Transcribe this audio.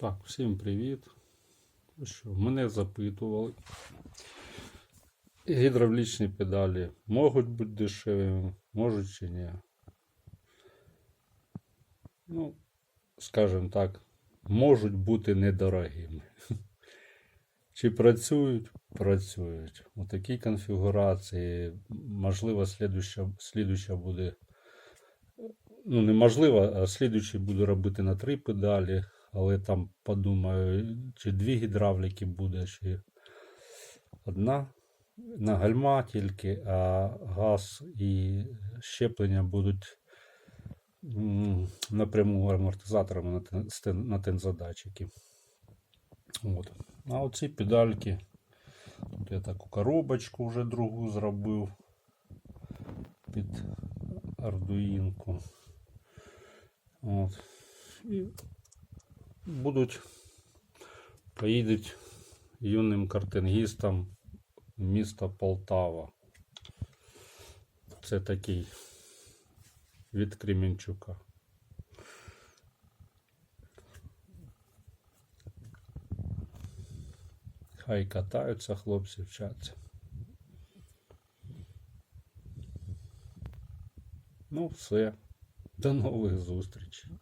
Так, всім привіт. Що, мене запитували. Гідравлічні педалі можуть бути дешевими, можуть чи ні. Ну, скажімо так, можуть бути недорогими. Чи працюють? Працюють. У такій конфігурації, можливо, слідуща, слідуща буде. Ну, неможливо, а слідуючий буду робити на три педалі, але там подумаю, чи дві гідравліки буде, чи одна на гальма тільки, а газ і щеплення будуть напряму амортизаторами на, тензодатчики. От. А оці педальки. Тут я таку коробочку вже другу зробив під ардуїнку. От. І будуть поїдуть юним картингістам міста Полтава. Це такий від Кременчука. Хай катаються, хлопці вчаться. Ну, все. До нових зустрічей.